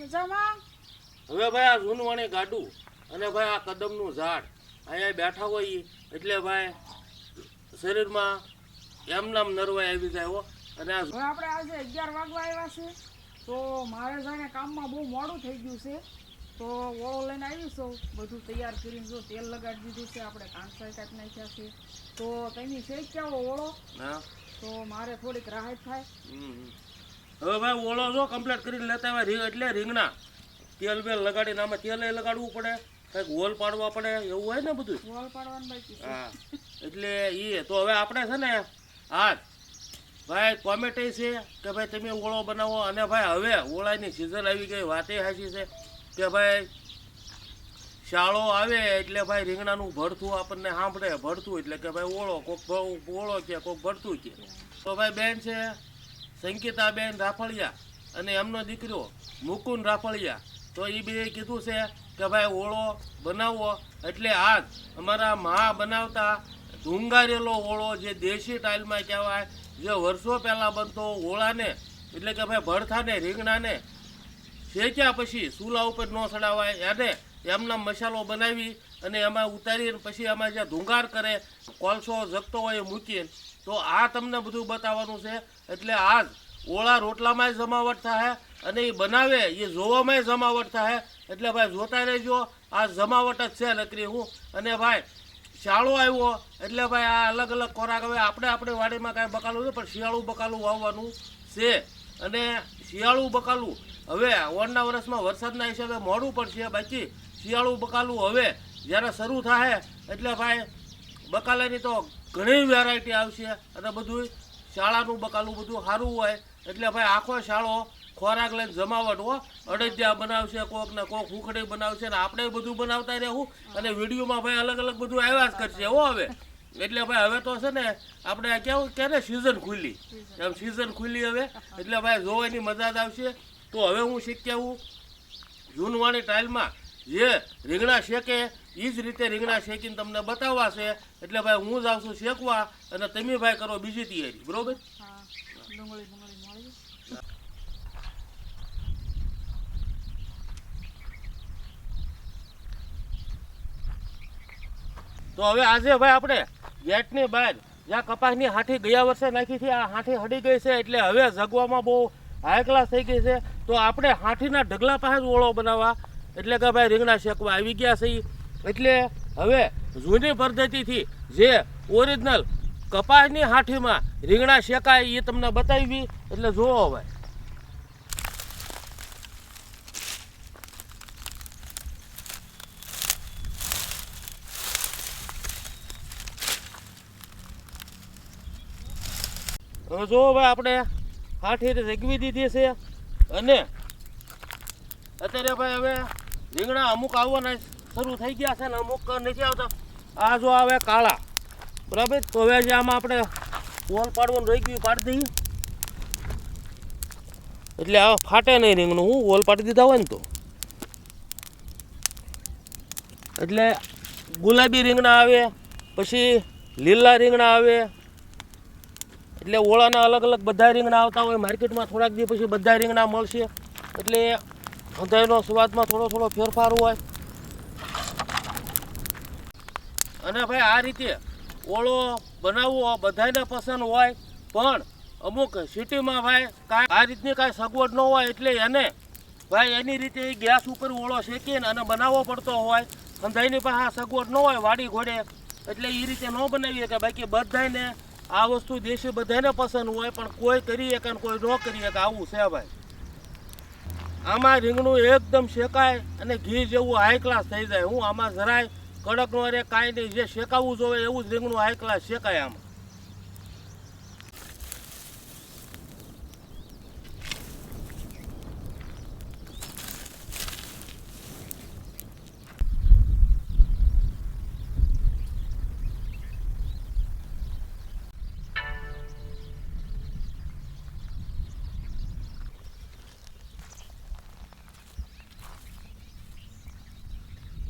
મજામાં? હવે ભાઈ આ જૂનવાણી ગાડું અને ભાઈ આ કદમનું ઝાડ અહીંયા બેઠા હોય એટલે ભાઈ શરીરમાં એમનામ નરવાઈ આવી જાય હો. અને હવે આપણે આજે અગિયાર વાગવા આવ્યા છે તો મારે જાણે કામમાં બહુ મોડું થઈ ગયું છે. તો ઓળો લઈને આવી છું બધું તૈયાર કરીને જો તેલ લગાડી દીધું છે આપણે કાંસાઈ કાઢી નાખ્યા છે. તો તેની શેક કેવો ઓળો. હા. તો મારે થોડીક રાહત થાય. હવે ભાઈ ઓળો જો કમ્પ્લીટ કરીને લેતા આવ્યા રીંગ એટલે રીંગણા. તેલ બેલ લગાડીને આમાં તેલ લગાડવું પડે. કંઈક હોલ પાડવા પડે એવું હોય ને બધું હોલ પાડવાનું હા. એટલે એ તો હવે આપણે છે ને આજ ભાઈ કોમેટી છે કે ભાઈ તમે ઓળો બનાવો અને ભાઈ હવે ઓળાની સિઝન આવી ગઈ વાતે સાચી છે કે ભાઈ શાળો આવે એટલે ભાઈ રીંગણાનું ભરથું આપણને સાંભળે ભરતું એટલે કે ભાઈ ઓળો કોક ઓળો કે કોક ભરતું કે. તો ભાઈ બેન છે સંકિતાબેન રાફળિયા અને એમનો દીકરો મુકુંદ રાફળિયા. તો એ બે કીધું છે કે ભાઈ ઓળો બનાવો એટલે આજ અમારા મા બનાવતા ધુંગારેલો ઓળો જે દેશી ટાઇલમાં કહેવાય, જે વર્ષો પહેલાં બનતો ઓળાને, એટલે કે ભાઈ ભડથાને, રીંગણાને, શેક્યા પછી ચૂલા ઉપર ન સડાવાય એને એમના મસાલો બનાવી અને એમાં ઉતારીને પછી એમાં જે ધુંગાર કરે, કોલસો જગતો હોય એ મૂકીને તો આ તમને બધું બતાવવાનું છે. એટલે આજ ઓળા રોટલામાંય જમાવટ થાય અને એ બનાવે એ જોવામાંય જમાવટ થાય. એટલે ભાઈ જોતા રહેજો, આ જમાવટ જ છે નકરી હું. અને ભાઈ શાળો આવ્યો, એટલે ભાઈ આ અલગ અલગ ખોરાક, હવે આપણે આપણે વાડીમાં કાંઈ બકાલું નહીં પણ શિયાળું બકાલું વાવવાનું છે. અને શિયાળું બકાલું, હવે ઓરના વર્ષમાં વરસાદના હિસાબે મોડું પડશે બાકી. શિયાળું બકાલું હવે જ્યારે શરૂ થાય, એટલે ભાઈ, બકાલાની તો ઘણી વેરાયટી આવશે. અને બધું શાળાનું બકાલું બધું સારું હોય. એટલે ભાઈ, આખો શાળો ખોરાક લઈને જમાવટ હો. અડદિયા બનાવશે, કોક ને કોક હુખડી બનાવશે ને આપણે બધું બનાવતા રહેવું. અને વિડીયોમાં ભાઈ અલગ અલગ બધું આવ્યા જ કરશે હો હવે. એટલે ભાઈ, હવે તો છે ને, આપણે કેવું, ક્યારે સિઝન ખુલ્લી? એમ સિઝન ખુલ્લી હવે. એટલે ભાઈ, જોવાની મજા જ આવશે. તો હવે હું શીખ્યા હું જૂનવાણી ટાઇલમાં જે રીંગણા શેકે એ જ રીતે રીંગણા શેકીને તમને બતાવવા છે એટલે ભાઈ હું જ આવું છું શેકવા અને તમે ભાઈ કરો બીજી તૈયારી. બરોબર? તો હવે આજે ભાઈ આપણે ગેટની બહાર જ્યાં કપાસની હાથી ગયા વર્ષે નાખી હતી આ હાથી હડી ગઈ છે એટલે હવે જગવામાં બહુ હાઈ ક્લાસ થઈ ગઈ છે. તો આપણે હાથીના ઢગલા પાસે જ ઓળો બનાવવા એટલે કે ભાઈ રીંગણા શેકવા આવી ગયા છે એટલે હવે જૂની પદ્ધતિથી જે ઓરિજિનલ કપાસની હાઠીમાં રીંગણા શેકાય એ તમને બતાવી. એટલે જોવો હવે. હવે જો ભાઈ આપણે હાથી જગવી દીધી છે. અને અત્યારે ભાઈ હવે રીંગણા અમુક આવવાના શરૂ થઈ ગયા છે ને અમુક નથી આવતા. આ જો આવે કાળા. બરાબર? તો હવે જે આમાં આપણે વોલ પાડવાનું રહી ગયું, પાડી દઈએ. એટલે આ ફાટે નહીં રીંગણું, હું વોલ પાડી દીધા હોય ને તો. એટલે ગુલાબી રીંગણા આવે, પછી લીલા રીંગણા આવે. એટલે ઓળાના અલગ અલગ બધા રીંગણા આવતા હોય, માર્કેટમાં થોડાક દી પછી બધા રીંગણા મળશે. એટલે બધાનો સ્વાદમાં થોડો થોડો ફેરફાર હોય. અને ભાઈ આ રીતે ઓળો બનાવવો બધાને પસંદ હોય, પણ અમુક સિટીમાં ભાઈ કાંઈ આ રીતની કાંઈ સગવડ ન હોય એટલે એને ભાઈ એની રીતે ગેસ ઉપર ઓળો શેકીને અને બનાવવો પડતો હોય. સંધાઈની પાસે સગવડ ન હોય વાડી ઘોડે, એટલે એ રીતે ન બનાવીએ કે બાકી બધાને આ વસ્તુ દેશી બધાને પસંદ હોય, પણ કોઈ કરી શકે કોઈ ન કરી શકે આવું છે ભાઈ. આમાં રીંગણું એકદમ શેકાય અને ઘી જેવું હાઈ ક્લાસ થઈ જાય. હું આમાં જરાય કડક નો રે કાંઈ નહીં. જે શેકાવવું જોઈએ એવું જ રીંગણું હાઈ ક્લાસ શેકાય આમાં.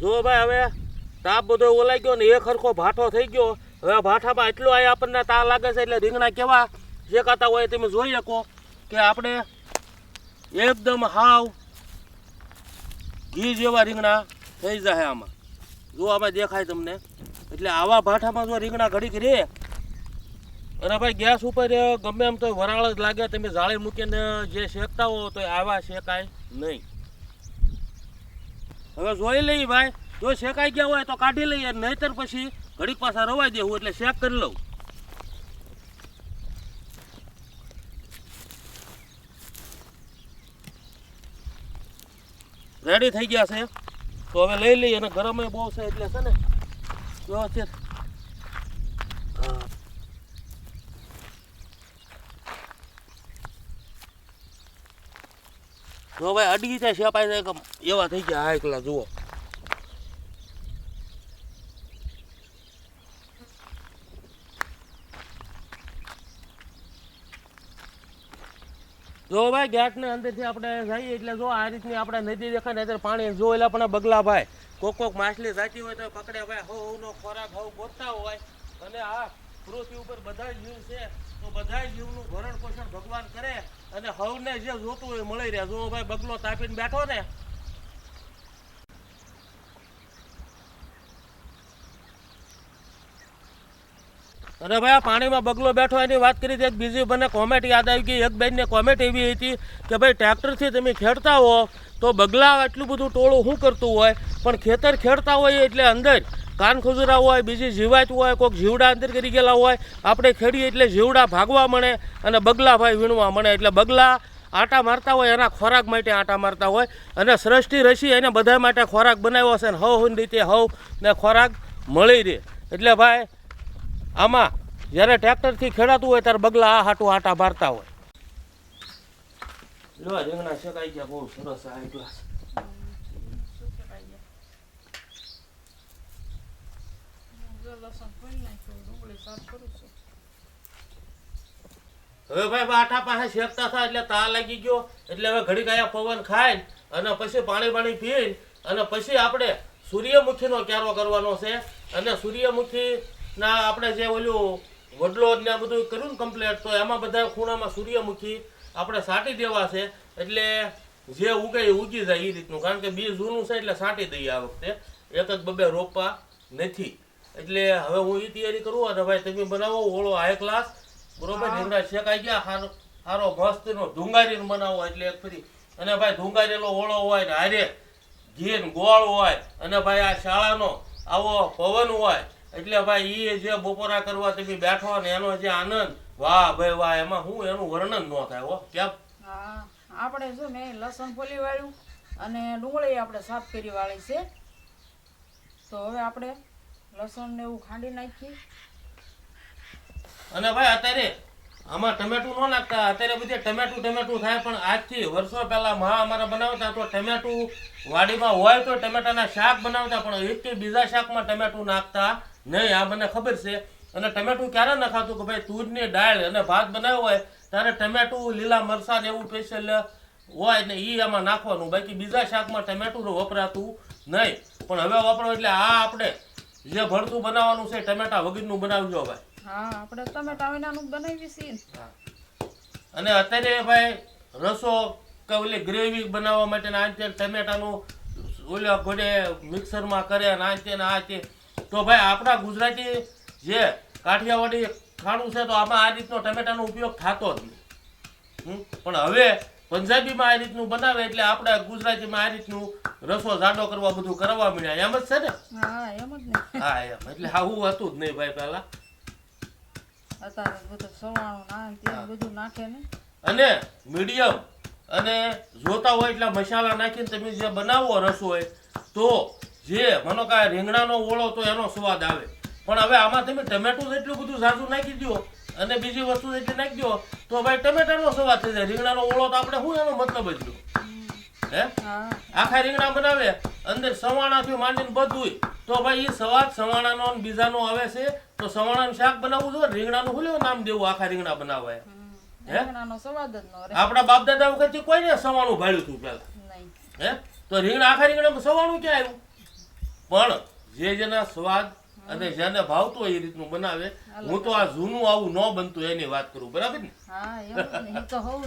જો ભાઈ, હવે તાપ બધો ઓલાઈ ગયો ને, એક હરખો ભાઠો થઈ ગયો. હવે ભાઠામાં એટલો આ આપણને તાર લાગે છે, એટલે રીંગણા કેવા શેકાતા હોય તમે જોઈ શકો કે આપણે એકદમ હાવ ઘી જેવા રીંગણા થઈ જાય આમાં. જો આમાં દેખાય તમને. એટલે આવા ભાઠામાં જો રીંગણા ઘડીક રે, અને ભાઈ ગેસ ઉપર ગમે એમ તો વરાળ જ લાગે, તમે જાળી મૂકીને જે શેકતા હો તો આવા શેકાય નહીં. હવે જોઈ લઈએ ભાઈ. જો શેકાઈ ગયા હોય તો કાઢી લઈએ, નહીતર પછી ઘડીક પાછા રવાઈ દેવું એટલે શેક કરી લઉં. રેડી થઈ ગયા છે? તો હવે લઈ લઈએ, અને ગરમ બહુ છે એટલે છે ને, વ્યવસ્થિત. હા. જો ભાઈ અડગી જાય શેપાઈ જાય એવા થઈ ગયા હા એકલા જુઓ. જો ભાઈ, ગેટને અંદરથી આપણે જઈએ એટલે જો આ રીતની આપણે નદી દેખાય ને અત્યારે પાણી જો એટલે પણ બગલા ભાઈ. કોક કોક માછલી જાતી હોય તો પકડે ભાઈ. હો હવનો ખોરાક હવ ગોતતા હોય. અને આ પૃથ્વી ઉપર બધા જીવ છે. તો બધા જીવનું ભરણ પોષણ ભગવાન કરે. અને હવને જે જોતું હોય મળી રહે. જો ભાઈ બગલો તાપીને બેઠો ને, અને ભાઈ આ પાણીમાં બગલો બેઠો એની વાત કરી એક બીજી મને કોમેન્ટ યાદ આવી ગઈ. એક બેનને કોમેન્ટ એવી હતી કે ભાઈ ટ્રેક્ટરથી તમે ખેડતા હો તો બગલા એટલું બધું ટોળું શું કરતું હોય, પણ ખેતર ખેડતા હોય એટલે અંદર કાન ખુજરા હોય, બીજી જીવાત હોય, કોઈક જીવડા અંદર કરી ગયેલા હોય, આપણે ખેડીએ એટલે જીવડા ભાગવા મળે અને બગલા ભાઈ વીણવા મળે. એટલે બગલા આટા મારતા હોય, એના ખોરાક માટે આટા મારતા હોય અને સૃષ્ટિ રસી એને બધા માટે ખોરાક બનાવ્યો છે અને હવ રીતે હવ ને ખોરાક મળી રહે. એટલે ભાઈ, આમાં જ્યારે ટ્રેક્ટરથી ખેડાતું હોય ત્યારે બગલા આ હાટું આટા મારતા હોય. લો, રીંગણા શેકાઈ ગયા, બહુ સરસ આવી ગયા શું કહેવાય ગયા? હું જો લસણ ખોલી નાખ્યું, ડુંગળી સાફ કરું છું. હવે ભાઈ બાઠા પાસે શેકતા થાય એટલે તા લાગી ગયો. એટલે હવે ઘડી ગયા પવન ખાય અને પછી પાણી પાણી પી અને પછી આપણે સૂર્યમુખીનો ક્યારો કરવાનો છે. અને સૂર્યમુખીના આપણે જે ઓલું વડલો ને બધું કર્યું ને કમ્પ્લેટ તો એમાં બધા ખૂણામાં સૂર્યમુખી આપણે સાટી દેવા છે. એટલે જે ઉગે એ ઉગી જાય એ રીતનું. કારણ કે બી જૂનું છે એટલે સાટી દઈએ આ વખતે. એક જ બબે રોપવા નથી. એટલે હવે હું એ તૈયારી કરું અને ભાઈ તમે બનાવો, ઓળો હાઈ ક્લાસ બરોબર રીંગણા શેકાઈ ગયા હારો હારો મસ્તનો ધુંગારીને બનાવો એટલે એક ફરી. અને ભાઈ ધુંગારેલો ઓળો હોય ને હારે ઘી ગોળ હોય અને ભાઈ આ શાળાનો આવો પવન હોય એટલે ભાઈ એ જે બપોરા કરવા તમે બેઠો ને એનો જે આનંદ વાહ ભાઈ વાહ એમાં હું એનું વર્ણન ન થાય હો. કેમ? હા આપણે જો મેં લસણ ફોલી વાળ્યું અને ડુંગળી આપણે સાફ કરી વાળી છે. તો હવે આપણે લસણ ને એવું ખાંડી નાખીએ અને ભાઈ અત્યારે આમાં ટમેટું ન નાખતા. અત્યારે બધે ટમેટું ટમેટું થાય, પણ આજથી વર્ષો પહેલા મા અમારા બનાવતા તો ટમેટું વાડીમાં હોય તો ટમેટાના શાક બનાવતા, પણ એક કે બીજા શાકમાં ટમેટું નાખતા નહીં. આ મને ખબર છે. અને ટમેટું ક્યારે નખાતું કે ભાઈ તુજની દાળ અને ભાત બનાવ્યો હોય, ત્યારે ટમેટું, લીલા મરસાદ એવું સ્પેશિયલ હોય ને એ આમાં નાખવાનું. બાકી બીજા શાકમાં ટમેટું વપરાતું નહીં. પણ હવે વાપરો એટલે આ આપણે જે ભરતું બનાવવાનું છે ટમેટા વગરનું બનાવજો ભાઈ. હા આપણે ટમેટા વિનાનું બનાવી છીએ અને અત્યારે ભાઈ રસો કે ઓલી ગ્રેવી બનાવવા માટે આ તે ટમેટાનું ઓલા ઘોડે મિક્સરમાં કરે અને આ તે ને આ તે. તો ભાઈ આપણા ગુજરાતી જે કાઠિયાવાડી ખાણું છે તો આમાં આ રીતનો ટમેટાનો ઉપયોગ થતો જ નહીં. હમ? પણ હવે પંજાબીમાં આ રીતનું બનાવે એટલે આપણે ગુજરાતીમાં આ રીતનું રસો જાડો કરવા બધું કરવા મળ્યા. એમ જ છે ને? હા એમ જ હા એમ. એટલે આવું હતું જ નહીં ભાઈ પહેલા. અત્યારે બધું સવાણું ના તેલ બધું નાખે ને. અને મીડિયમ અને જોતા હોય એટલા મસાલા નાખીને તમે જે બનાવો રસોઈ તો જે મનો કાંઈ રીંગણાનો ઓળો તો એનો સ્વાદ આવે. પણ હવે આમાં તમે ટમેટું એટલું બધું ઝાઝું નાખી દો અને બીજી વસ્તુ એટલી નાખી દો તો ભાઈ ટમેટાનો સ્વાદ થઈ જાય. રીંગણાનો ઓળો તો આપણે શું એનો મતલબ જ હે. આખા રીંગણા બનાવે અંદર સવાણાથી માંડીને બધુંય. તો ભાઈ એ સ્વાદ સવાણાનો અને બીજાનો આવે છે તો સવાણાનું શાક બનાવવું જોઈએ રીંગણાનું શું લેવું નામ દેવું આખા રીંગણા બનાવવા એમ? હે? આપણા બાપ દાદા વખતથી કોઈને સવાણું ભાડ્યું હતું પેલા હે? તો રીંગણા આખા રીંગણામાં સવાણું ક્યાં આવ્યું? પણ જે જેના સ્વાદ અને જેને ભાવતું હોય એ રીતનું બનાવે. હું તો આ જૂનું આવું ન બનતું એની વાત કરું બરાબર ને? હા તો હવ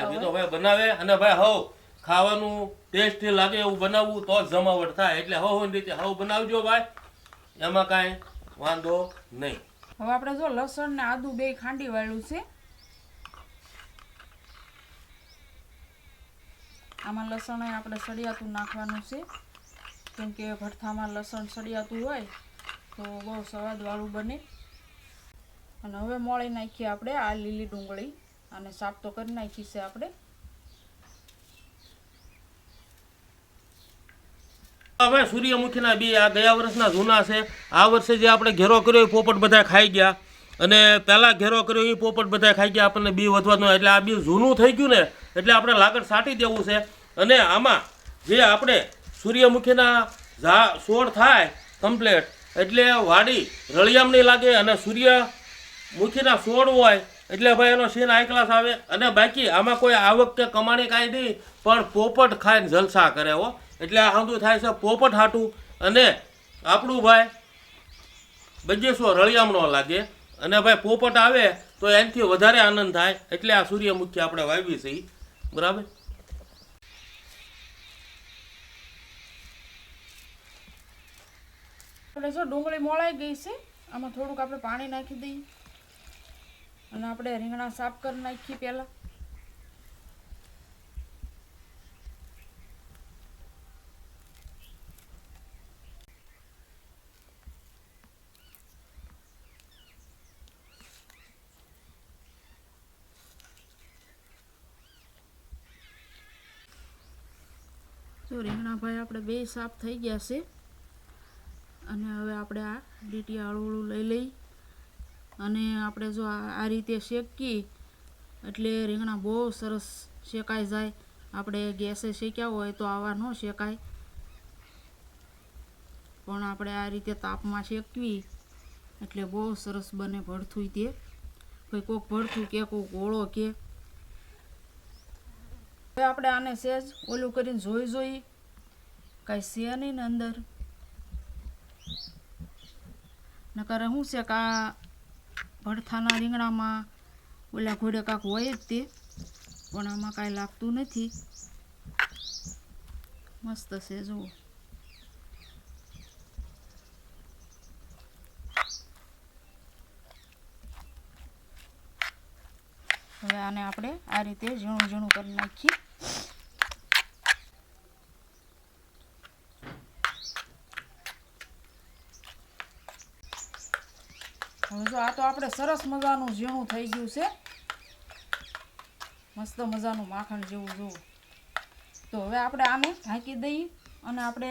હવ એ તો ભાઈ બનાવે અને ભાઈ હવ ખાવાનું ટેસ્ટી લાગે એવું બનાવવું તો જમાવટ થાય. એટલે હવ રીતે હવ બનાવજો ભાઈ. એમાં કાંઈ વાંધો નહીં. હવે આપણે જો લસણ ને આદુ બે ખાંડી વાળ્યું છે. આમાં લસણ આપણે સળિયાતું નાખવાનું છે. કેમ કે ભઠ્ઠામાં લસણ સળિયાતું હોય તો બહુ સ્વાદવાળું બને. અને હવે મોળી નાખીએ આપણે આ લીલી ડુંગળી. અને સાફ તો કરી નાખી છે આપણે. હવે સૂર્યમુખીના બી આ ગયા વર્ષના જૂના છે. આ વર્ષે જે આપણે ઘેરો કર્યો એ પોપટ બધા ખાઈ ગયા. અને પહેલાં ઘેરો કર્યો એ પોપટ બધા ખાઈ ગયા આપણને બી વધવાનું. એટલે આ બી જૂનું થઈ ગયું ને, એટલે આપણે લાકડ સાટી દેવું છે. અને આમાં જે આપણે સૂર્યમુખીના ઝા છોડ થાય કમ્પ્લેટ એટલે વાડી રળિયામ નહીં લાગે અને સૂર્યમુખીના છોડ હોય, એટલે ભાઈ એનો સીન હાઈ ક્લાસ આવે. અને બાકી આમાં કોઈ આવક કે કમાણી કાંઈ નહીં, પણ પોપટ ખાઈને જલસા કરે હો. એટલે આ સાંધું થાય છે પોપટ હાટું. અને આપણું ભાઈ બજેસો રળિયામણો લાગે. અને ભાઈ પોપટ આવે તો એનાથી વધારે આનંદ થાય. એટલે આ સૂર્યમુખી આપણે વાવી છે. બરાબર? આપણે ડુંગળી મોળાઈ ગઈ છે. આમાં થોડુંક આપણે પાણી નાખી દઈએ. અને આપણે રીંગણા સાફ કરી નાખીએ પહેલાં. તો રીંગણા ભાઈ આપણે બે સાફ થઈ ગયા છે. અને હવે આપણે આ લીટી આળું લઈ લઈ. અને આપણે જો આ રીતે શેકીએ, એટલે રીંગણા બહુ સરસ શેકાઈ જાય. આપણે ગેસે શેક્યા હોય તો આવા ન શેકાય. પણ આપણે આ રીતે તાપમાં શેકવી, એટલે બહુ સરસ બને ભડથું તે. કોઈ કોક ભડથું કે, કોક ઓળો કે. હવે આપણે આને સહેજ ઓલું કરીને જોઈ જોઈ કાંઈ છે નહીં ને અંદર નકર શું છે કે ભડથાના રીંગણામાં ઓલા ઘોડે કાંક હોય જ તે પણ આમાં કાંઈ લાગતું નથી મસ્ત છે જુઓ હવે આને આપણે આ રીતે ઝીણું ઝીણું કરી નાખીએ જો આ તો આપણે સરસ મજાનું ઝીણું થઈ ગયું છે. મસ્ત મજાનું માખણ જેવું જોવું. તો હવે આપણે આને ઢાંકી દઈએ અને આપણે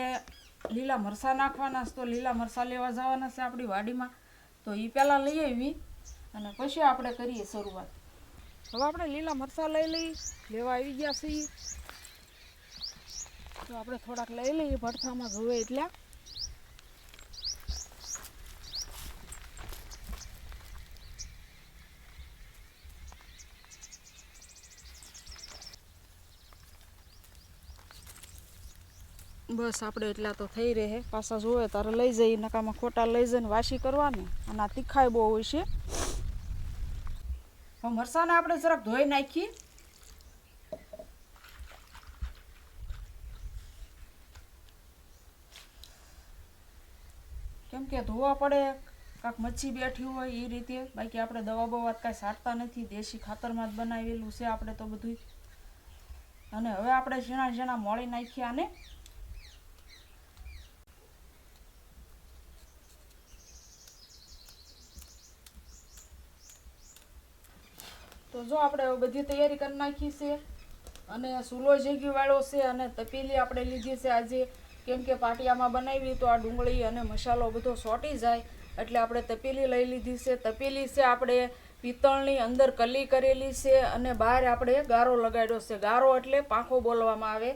લીલા મરચાં નાખવાના છે. તો લીલા મરચાં લેવા જવાના છે આપણી વાડીમાં. તો એ પહેલાં લઈ આવી અને પછી આપણે કરીએ શરૂઆત. હવે આપણે લીલા મરચાં લઈ લઈ લેવા આવી ગયા છીએ. તો આપણે થોડાક લઈ લઈએ ભરથામાં જોવે એટલે. બસ આપણે એટલા તો થઈ રહે. પાછા જોવે, તારે લઈ જઈ નકામાં ખોટા લઈ જઈને વાસી કરવાની. અને આ તીખાય બહુ હોય છે. મરસાને આપણે જરાક ધોઈ નાખીએ કેમ કે ધોવા પડે, કાંક મચ્છી બેઠી હોય એ રીતે. બાકી આપણે દવા બવા કાંઈ સારતા નથી, દેશી ખાતરમાં જ બનાવેલું છે આપણે તો બધું અને હવે આપણે ઝીણા ઝીણા મોળી નાખીએ આને તો જો આપણે બધી તૈયારી કરી નાખી છે અને સૂલો વાળો છે અને તપેલી આપણે લીધી છે આજે. કેમ કે પાટિયામાં બનાવી તો આ ડુંગળી અને મસાલો બધો સોટી જાય, એટલે આપણે તપેલી લઈ લીધી છે. તપેલી છે આપણે પિત્તળની અંદર કલી કરેલી છે અને બહાર આપણે ગારો લગાડ્યો છે. ગારો એટલે પાંખો બોલવામાં આવે.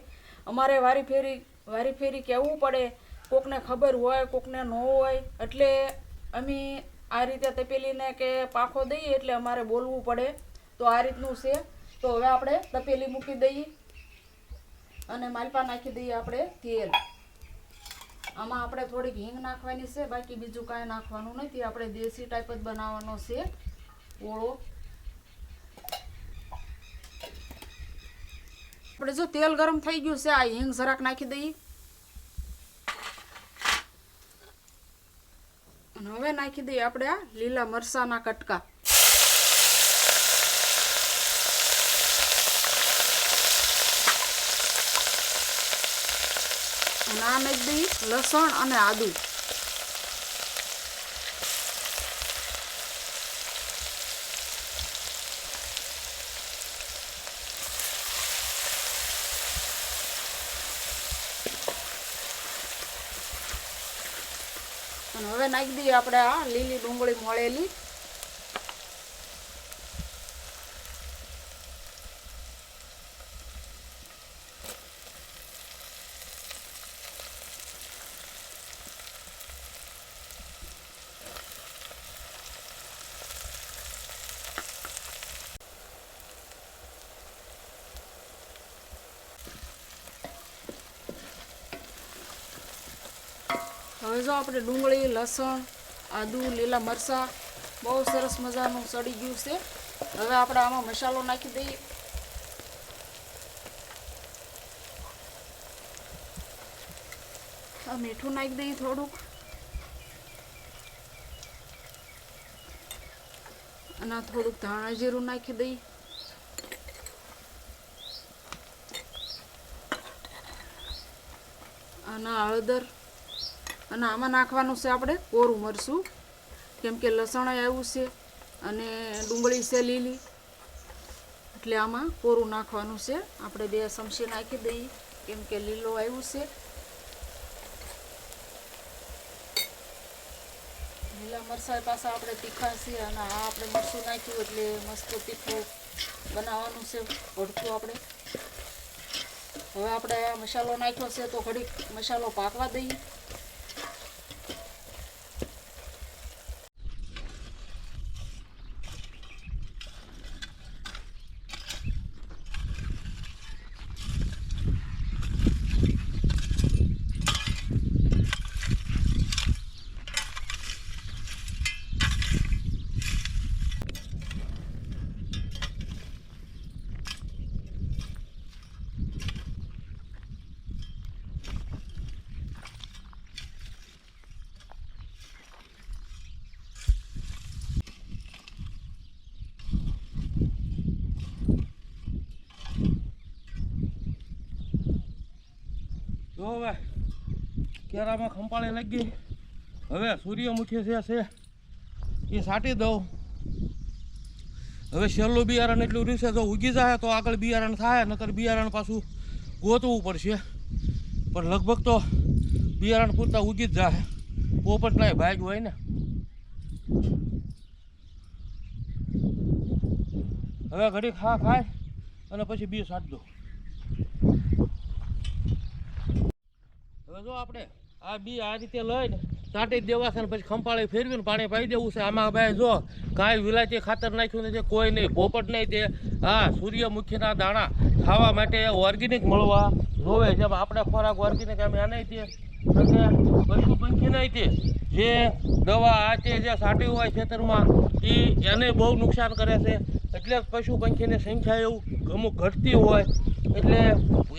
અમારે વારી ફેરી, વારી કહેવું પડે. કોકને ખબર હોય, કોકને ન હોય, એટલે અમે આ રીતે તપેલીને કે પાંખો દઈએ એટલે અમારે બોલવું પડે. તો આ રીતનું છે. તો હવે આપણે તપેલી મૂકી દઈએ અને માલપા નાખી દઈએ આપણે તેલ. આમાં આપણે થોડીક હિંગ નાખવાની છે, બાકી બીજું કાંઈ નાખવાનું નથી. આપણે દેશી ટાઈપ જ બનાવવાનો છે, ઓળો. આપણે જો તેલ ગરમ થઈ ગયું છે, આ હિંગ જરાક નાખી દઈએ. અને હવે નાખી દઈએ આપણે આ લીલા મરસાના કટકા. અને આ નાખી લસણ અને આદુ. હવે નાખી દઈએ આપણે આ લીલી ડુંગળી મોળેલી. હવે જો આપણે ડુંગળી, લસણ, આદુ, લીલા મરચાં, બહુ સરસ મજાનું સડી ગયું છે. હવે આપણે આમાં મસાલો નાખી દઈએ. મીઠું નાખી દઈએ થોડુંક. અને થોડુંક ધાણા જીરું નાખી દઈએ. અને હળદર. અને આમાં નાખવાનું છે આપણે કોરું મરચું. કેમ કે લસણ આવ્યું છે અને ડુંગળી છે લીલી. એટલે આમાં કોરું નાખવાનું છે. આપણે બે ચમચી નાખી દઈએ. કેમ કે લીલો આવ્યું છે. લીલા મરચાં પાછા આપણે તીખા છે અને આ આપણે મરચું નાખ્યું એટલે મસ્ત તીખું બનાવવાનું છે. ભડથું આપણે. હવે આપણે મસાલો નાખ્યો છે તો ઘડીક મસાલો પાકવા દઈએ જો હવે કેરામાં ખંપાળી લાગી. હવે સૂર્યમુખી છે છે. એ સાટી દઉં. હવે છેલ્લું બિયારણ એટલું રીસે, જો ઉગી જાય તો આગળ બિયારણ થાય, નકર બિયારણ પાછું ગોતવું પડશે. પણ લગભગ તો બિયારણ પૂરતા ઉગી જ જાય. પોપટના ભાગ હોય ને. હવે ઘડી ખા ખાય અને પછી બી સાટ દો હવે જો આપણે આ બી આ રીતે લઈને જ દેવા છે ને પછી ખંપાળે ફેરવીને પાણી પાઈ દેવું છે. આમાં ભાઈ જો કાંઈ વિલાયતી ખાતર નાખ્યું નથી કોઈ નહીં, પોપટ નહીં તે હા, સૂર્યમુખીના દાણા ખાવા માટે ઓર્ગેનિક મળવા જોવે. જેમ આપણે ખોરાક ઓર્ગેનિક અમે આ નહીં તે પશુ પંખી નહીં તે જે દવા આ તે જે સાટી હોય ખેતરમાં, એ એને બહુ નુકસાન કરે છે. એટલે પશુ પંખીની સંખ્યા એવું અમુક ઘટતી હોય. એટલે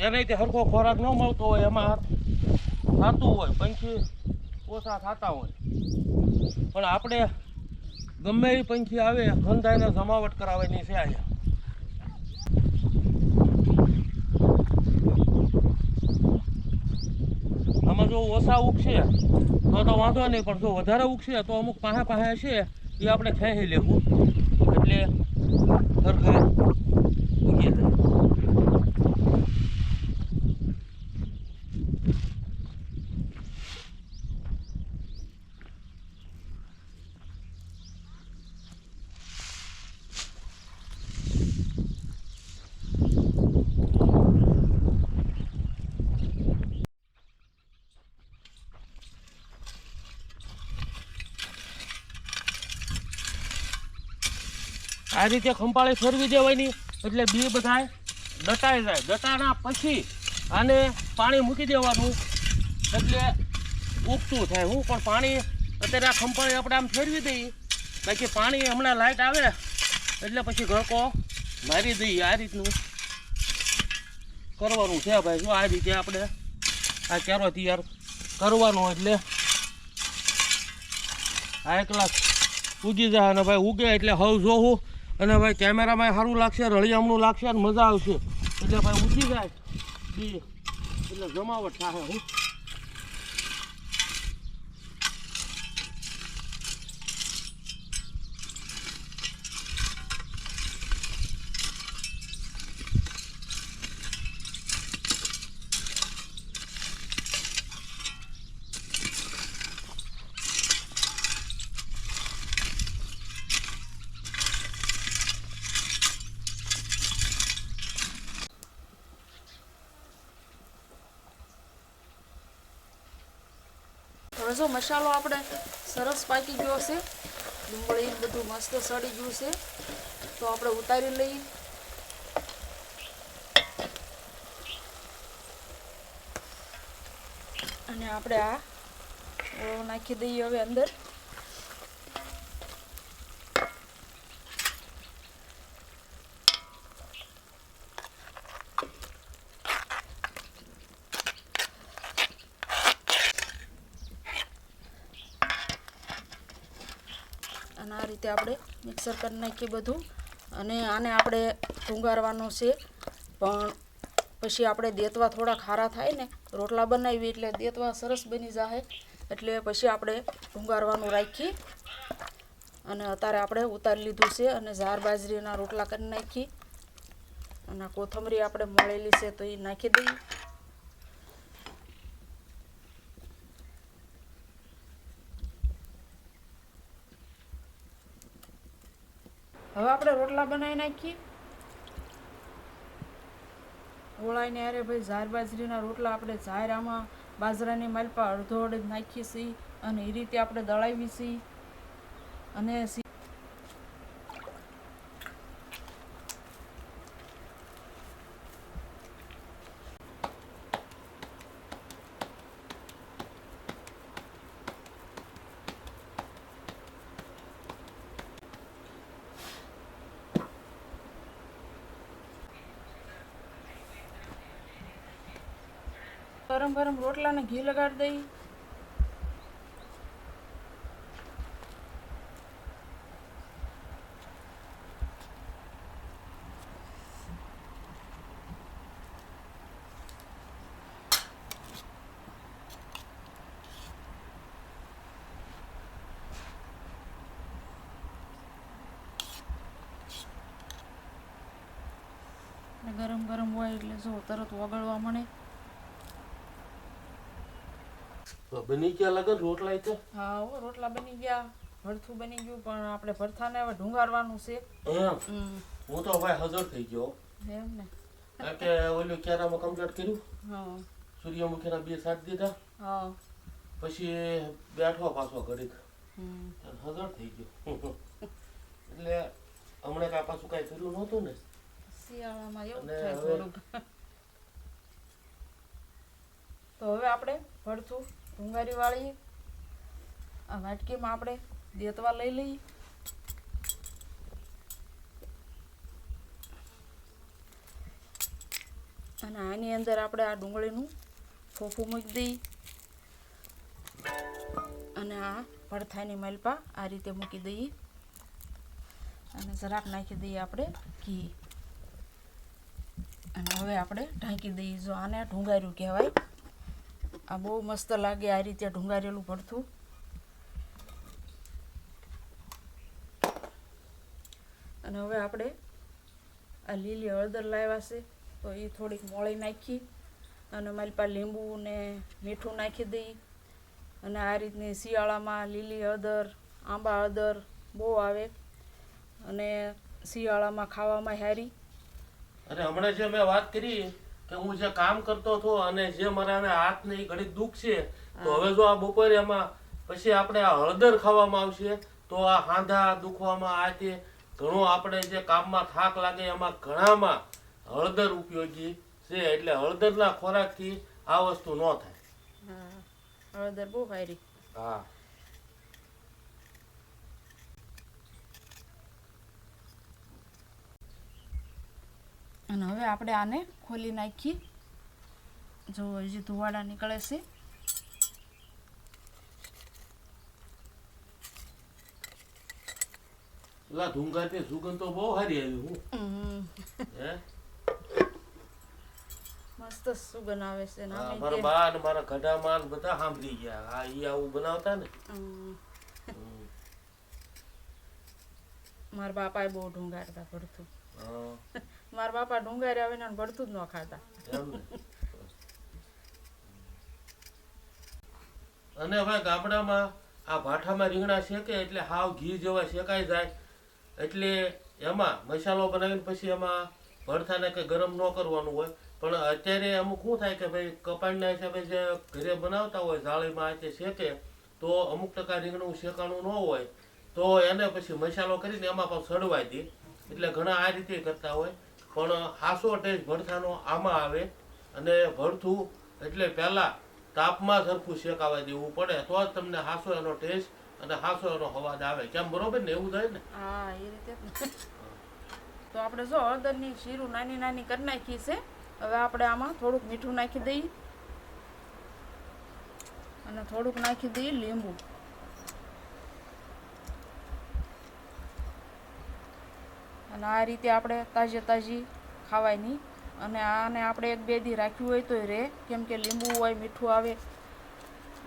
એને તે સરખો ખોરાક ન મળતો હોય. એમાં થતું હોય, પંખી ઓછા થતા હોય. પણ આપણે ગમે એ પંખી આવે, ધંધાને જમાવટ કરાવવાની છે અહીંયા. આમાં જો ઓછા ઉગશે, તો તો વાંધો નહીં, પણ જો વધારે ઉગશે, તો અમુક પાસે પાસે છે, એ આપણે ખેંચી લેવું. એટલે ઘર ઘરે ઉગી જાય. આ રીતે ખંપાળે ફેરવી દેવાની. એટલે બી બધા દટાઈ જાય. દટાણા પછી આને પાણી મૂકી દેવાનું. એટલે ઉગતું થાય. હું પણ પાણી અત્યારે આ ખંપાળે આપણે આમ ફેરવી દઈએ બાકી પાણી હમણાં લાઇટ આવે. એટલે પછી ગળકો મારી દઈએ આ રીતનું. કરવાનું છે ભાઈ. જો આ રીતે આપણે આ ચારો તૈયાર કરવાનો એટલે આ એક લાખ ઉગી જાય અને ભાઈ ઉગે એટલે હવ જોવું અને ભાઈ કેમેરામાં સારું લાગશે, રળિયામણું લાગશે અને મજા આવશે. એટલે ભાઈ ઊંચી જાય. બી એટલે જમાવટ થાય, હું હવે જો મસાલો આપણે સરસ પાકી ગયો છે. ડુંગળી બધું મસ્ત સડી ગયું છે. તો આપણે ઉતારી લઈએ. અને આપણે આ નાખી દઈએ હવે અંદર અને આ રીતે આપણે મિક્સર કરી નાખીએ બધું. અને આને આપણે ટૂંગારવાનું છે. પણ પછી આપણે દેતવા થોડા ખારા થાય ને, રોટલા બનાવી એટલે દેતવા સરસ બની જાય એટલે પછી આપણે ટૂંગારવાનું રાખીએ અને અત્યારે આપણે ઉતારી લીધું છે અને ઝાર બાજરીના રોટલા કરી નાખી. અને કોથમરી આપણે મળેલી છે તો એ નાખી દઈએ હવે આપણે રોટલા બનાવી નાખીએ. ઓળાઈને અરે ભાઈ ઝાર બાજરીના રોટલા આપણે ઝાયરામાં બાજરાની માલપા અડધો અડધ નાખીએ છીએ અને એ રીતે આપણે દળાવી છીએ. અને ગરમ ગરમ રોટલાને ઘી લગાડી દઈ ને ગરમ ગરમ હોય એટલે જો તરત ઓગળવા મળે તો બની ગયા લગન રોટલા તો હા હો રોટલા બની ગયા. ભરથું બની ગયું પણ આપણે ભરથાને હવે ઢુંગારવાનું છે. એમ? હું તો ભાઈ હજર થઈ ગયો. એમ ને. કે ઓલું ક્યારામાં કમ્પ્લીટ કર્યું. હા. સૂર્યમુખીના બે સાથ દીધા. હા. પછી બેઠો પાછો ઘડીક. હજર થઈ ગયો. એટલે હમણાં કાંઈ પાછું કાંઈ કર્યું નહોતું ને? શિયાળામાં એવું થાય થોડુંક. તો હવે આપણે ભરથું. ઢુંગારી વાળી. આ વાટકીમાં આપણે દેતવા લઈ લઈએ અને આની અંદર આપણે આ ડુંગળીનું ફોફું મૂકી દઈએ અને આ પડથાની મલપા આ રીતે મૂકી દઈએ અને જરાક નાખી દઈએ આપણે ઘી. અને હવે આપણે ઢાંકી દઈએ. જો આને ઢુંગાર્યું કહેવાય. આ બહુ મસ્ત લાગે આ રીતે ઢુંગારેલું ભરથું. અને હવે આપણે આ લીલી હળદર લાવ્યા છે, તો એ થોડીક મોળી નાખી અને મારી પાસે લીંબુ ને મીઠું નાખી દઈ. અને આ રીતની શિયાળામાં લીલી હળદર, આંબા હળદર બહુ આવે. અને શિયાળામાં ખાવામાં હેરી. અને હમણાં જે મેં વાત કરી કે હું જે કામ કરતો હતો અને જે મારા હવે હાથ ને એ ઘડીક દુઃખ છે તો હવે જો આ બપોરે એમાં પછી આપણે આ હળદર ખાવામાં આવશે તો આ હાંધા દુખવામાં આ તે ઘણો આપણે જે કામમાં થાક લાગે એમાં ઘણામાં હળદર ઉપયોગી છે એટલે હળદરના ખોરાકથી આ વસ્તુ ન થાય. હળદર બહુ હા. અને હવે આપણે આને ખોલી નાખી જો હજી ધુવાડા નીકળે છે. પેલા તે સુગંધ તો બહુ સારી આવી હું. મસ્ત સુગંધ આવે છે ને મારા બા મારા ને બધા સાંભળી ગયા. હા ઈ આવું બનાવતા ને. મારા બાપાએ બહુ ઢુંગાડતા ભરતું હા, મારા બાપા ઢુંગારે આવે ને ભરતું જ ન ખાતા. અને હવે ગામડામાં આ ભાઠામાં રીંગણા શેકે એટલે હાવ ઘી જેવા શેકાઈ જાય. એટલે એમાં મસાલો બનાવીને પછી એમાં ભરથાને કંઈ ગરમ ન કરવાનું હોય. પણ અત્યારે અમુક શું થાય કે ભાઈ કપાળના હિસાબે જે ઘરે બનાવતા હોય, જાળીમાં આજે શેકે, તો અમુક ટકા રીંગણું શેકાણું ન હોય. તો એને પછી મસાલો કરીને એમાં પણ સડવાઈ દે. એટલે ઘણા આ રીતે કરતા હોય. પણ હાસો ટેસ્ટ ભરથાનો આમાં આવે અને ભરથું એટલે પહેલાં તાપમાં સરખું શેકાવા દેવું પડે, તો જ તમને હાસો એનો ટેસ્ટ અને હાસો એનો અવાજ આવે. કેમ બરોબર ને? એવું થાય ને? હા, એ રીતે તો આપણે જો હળદરની શીરું નાની નાની કરી નાખી છે. હવે આપણે આમાં થોડુંક મીઠું નાખી દઈએ. અને થોડુંક નાખી દઈએ લીંબુ. અને આ રીતે આપણે તાજી તાજી ખાવાયની અને આને આપણે એક બે દી રાખ્યું હોય તોય રહે કેમ કે લીંબુ હોય, મીઠું આવે.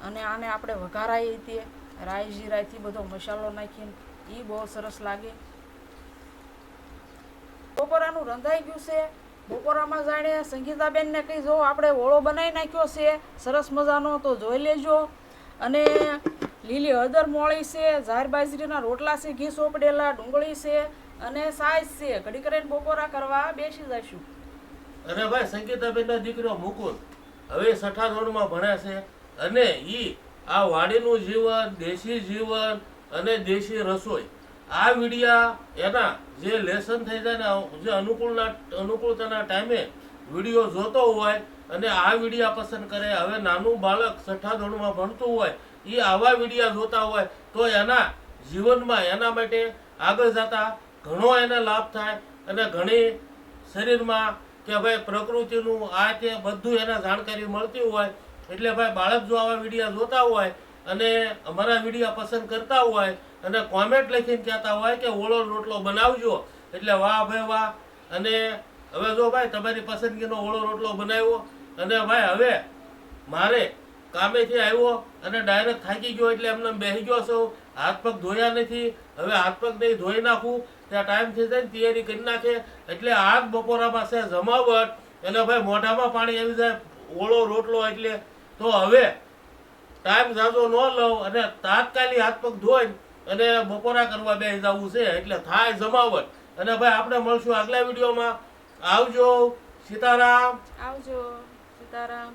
અને આને આપણે વઘારાઈએ તે રાઈ જીરાથી બધો મસાલો નાખીને એ બહુ સરસ લાગે. બપોરાનું રંધાઈ ગયું છે. બપોરામાં જાણે સંગીતાબેનને કહી જો આપણે ઓળો બનાવી નાખ્યો છે, સરસ મજાનો, તો જોઈ લેજો. અને લીલી હળદર મોળી છે ઝાર બાજરીના રોટલા છે, ઘી સોપડેલા, ડુંગળી છે અને સાઈઝ છે ઘડી કરીને બપોરા કરવા બેસી જશું અને ભાઈ સંગીતાબેનનો દીકરો મુકુલ. હવે છઠ્ઠા ધોરણમાં ભણે છે અને ઈ આ વાડીનું જીવન, દેશી જીવન અને દેશી રસોઈ. આ વિડિયા એના જે લેસન થઈ જાય ને, જે અનુકૂળના, અનુકૂળતાના ટાઈમે વીડિયો જોતો હોય અને આ વિડીયા પસંદ કરે, હવે નાનું બાળક છઠ્ઠા ધોરણમાં ભણતું હોય એ આવા વિડીયા જોતા હોય, તો એના જીવનમાં એના માટે આગળ જતા ઘણો એને લાભ થાય અને ઘણી શરીરમાં કે ભાઈ પ્રકૃતિનું આ તે બધું એને જાણકારી મળતી હોય, એટલે ભાઈ બાળક જો આવા વિડીયા જોતા હોય અને અમારા વિડીયા પસંદ કરતા હોય અને કોમેન્ટ લખીને કહેતા હોય કે ઓળો રોટલો બનાવજો, એટલે વાહ ભાઈ વાહ. અને હવે જો ભાઈ તમારી પસંદગીનો ઓળો રોટલો બનાવ્યો અને ભાઈ હવે મારે કામેથી આવ્યો અને ડાયરેક્ટ થાકી ગયો એટલે એમને બેસી ગયો છું. હાથ પગ ધોયા નથી. હવે હાથ પગ નહીં ધોઈ નાખું. ત્યાં ટાઈમ થઈ જાય ને તૈયારી કરી નાખે. એટલે આજ બપોરા પાસે જમાવટ. એટલે ભાઈ મોઢામાં પાણી આવી જાય, ઓળો, રોટલો એટલે. તો હવે ટાઈમ ઝાઝો ન લઉં અને તાત્કાલિક હાથ પગ ધોઈ અને બપોરા કરવા બે જવું છે. એટલે થાય જમાવટ. અને ભાઈ આપણે મળશું આગલા વિડીયોમાં. આવજો, સીતારામ. આવજો, સીતારામ.